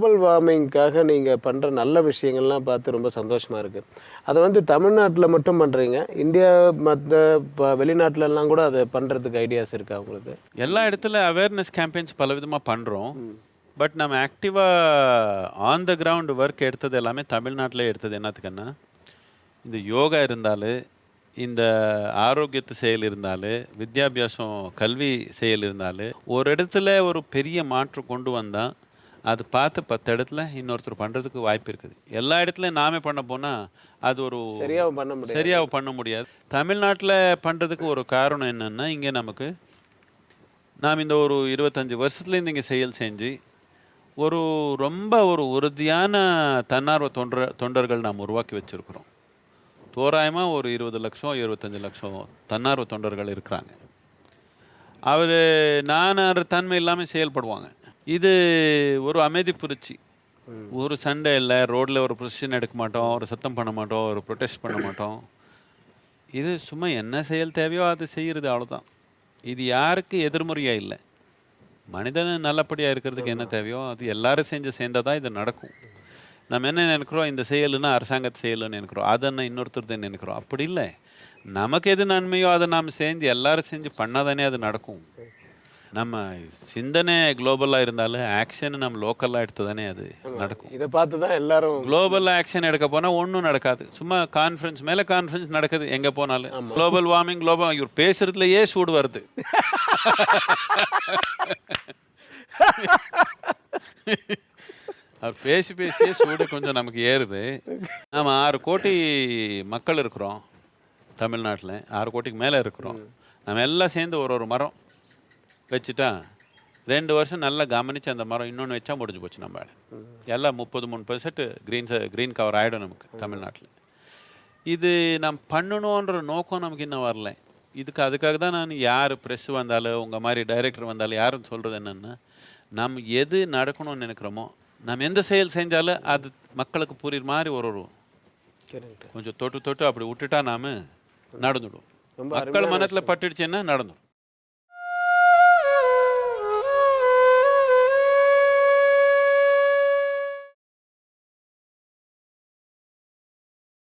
Global வார்மிங்க்காக நீங்கள் பண்ணுற நல்ல விஷயங்கள்லாம் பார்த்து ரொம்ப சந்தோஷமாக இருக்குது அதை வந்து தமிழ்நாட்டில் மட்டும் பண்ணுறீங்க இந்தியா மற்ற வெளிநாட்டிலலாம் கூட அதை பண்ணுறதுக்கு ஐடியாஸ் இருக்கா உங்களுக்கு? எல்லா இடத்துல அவேர்னஸ் கேம்பெயின்ஸ் பல விதமாக பண்ணுறோம் பட் நம்ம ஆக்டிவாக ஆன் த கிரவுண்ட் ஒர்க் எடுத்தது எல்லாமே தமிழ்நாட்டிலே எடுத்தது. என்னத்துக்குன்னா இந்த யோகா இருந்தாலும் இந்த ஆரோக்கியத்து செயல் இருந்தாலும் வித்யாபியாசம் கல்வி செயல் இருந்தாலும் ஒரு இடத்துல ஒரு பெரிய மாற்றம் கொண்டு வந்தால் அது பார்த்து பத்து இடத்துல இன்னொருத்தர் பண்ணுறதுக்கு வாய்ப்பு இருக்குது. எல்லா இடத்துலையும் நாமே பண்ண போனால் அது ஒரு சரியாக பண்ண முடியாது. சரியாக பண்ண முடியாது. தமிழ்நாட்டில் பண்ணுறதுக்கு ஒரு காரணம் என்னன்னா இங்கே நமக்கு நாம் இந்த ஒரு இருபத்தஞ்சி வருஷத்துலேருந்து இங்கே செயல் செஞ்சு ஒரு ரொம்ப ஒரு உறுதியான தன்னார்வ தொண்டர் தொண்டர்கள் நாம் உருவாக்கி வச்சுருக்குறோம். தோராயமாக ஒரு இருபது லட்சம் இருபத்தஞ்சி லட்சம் தன்னார்வ தொண்டர்கள் இருக்கிறாங்க. அவர் நானார் தன்மை இல்லாமல் செயல்படுவாங்க. இது ஒரு அமைதி புரட்சி. ஒரு சண்டை இல்லை ரோட்டில் ஒரு பொசிஷன் எடுக்க மாட்டோம் ஒரு சத்தம் பண்ண மாட்டோம் ஒரு ப்ரொடெஸ்ட் பண்ண மாட்டோம். இது சும்மா என்ன செயல் தேவையோ அது செய்கிறது அவ்வளோதான் இது யாருக்கு எதிர்மறையாக இல்லை. மனிதன் நல்லபடியாக இருக்கிறதுக்கு என்ன தேவையோ அது எல்லாரும் செஞ்சு சேர்ந்தால் தான் இது நடக்கும். நம்ம என்ன நினைக்கிறோம்? இந்த செயலுன்னா அரசாங்கத்து செயலுன்னு நினைக்கிறோம். அதನ್ನು இன்னொருத்தர் நினைக்கிறோம்? அப்படி இல்லை. நமக்கு எது நன்மையோ அதை நாம் சேர்ந்து எல்லாரும் செஞ்சு பண்ணாதானே அது நடக்கும். நம்ம சிந்தனை குளோபலாக இருந்தாலும் ஆக்ஷன் நம்ம லோக்கலாக எடுத்து தானே அது நடக்கும். இதை பார்த்து தான் எல்லாரும் குளோபல் ஆக்ஷன் எடுக்க போனால் ஒன்றும் நடக்காது. சும்மா கான்ஃபரன்ஸ் மேலே கான்ஃபரன்ஸ் நடக்குது எங்கே போனாலும். குளோபல் வார்மிங் குளோபல் இவர் பேசுறதுலயே சூடு வருது. அவர் பேசி பேசியே சூடு கொஞ்சம் நமக்கு ஏறுது. நம்ம ஆறு கோடி மக்கள் இருக்கிறோம் தமிழ்நாட்டில். ஆறு கோடிக்கு மேலே இருக்கிறோம். நம்ம எல்லாம் சேர்ந்து ஒரு ஒரு மரம். வச்சுட்டா ரெண்டு வருஷம் நல்லா கவனிச்சு அந்த மரம் இன்னொன்று வச்சா முடிஞ்சு போச்சு நம்ம. எல்லாம் முப்பது மூணு பெர்சென்ட் க்ரீன் க்ரீன் கவர் ஆகிடும் நமக்கு தமிழ்நாட்டில். இது நம்ம பண்ணணுன்ற நோக்கம் நமக்கு இன்னும் வரல. இதுக்கு அதுக்காக தான் நான் யார் ப்ரெஸ் வந்தாலும் உங்கள் மாதிரி டைரக்டர் வந்தாலும் யாரும் சொல்கிறது என்னென்னா நம்ம எது நடக்கணும்னு நினைக்கிறோமோ நம்ம எந்த செயல் செஞ்சாலும் அது மக்களுக்கு புரியுற மாதிரி ஒரு கொஞ்சம் தொட்டு தொட்டு அப்படி விட்டுட்டா நாம நடந்துடும் மக்கள் மனத்தில் பட்டுடுச்சுன்னா நடந்துடும்.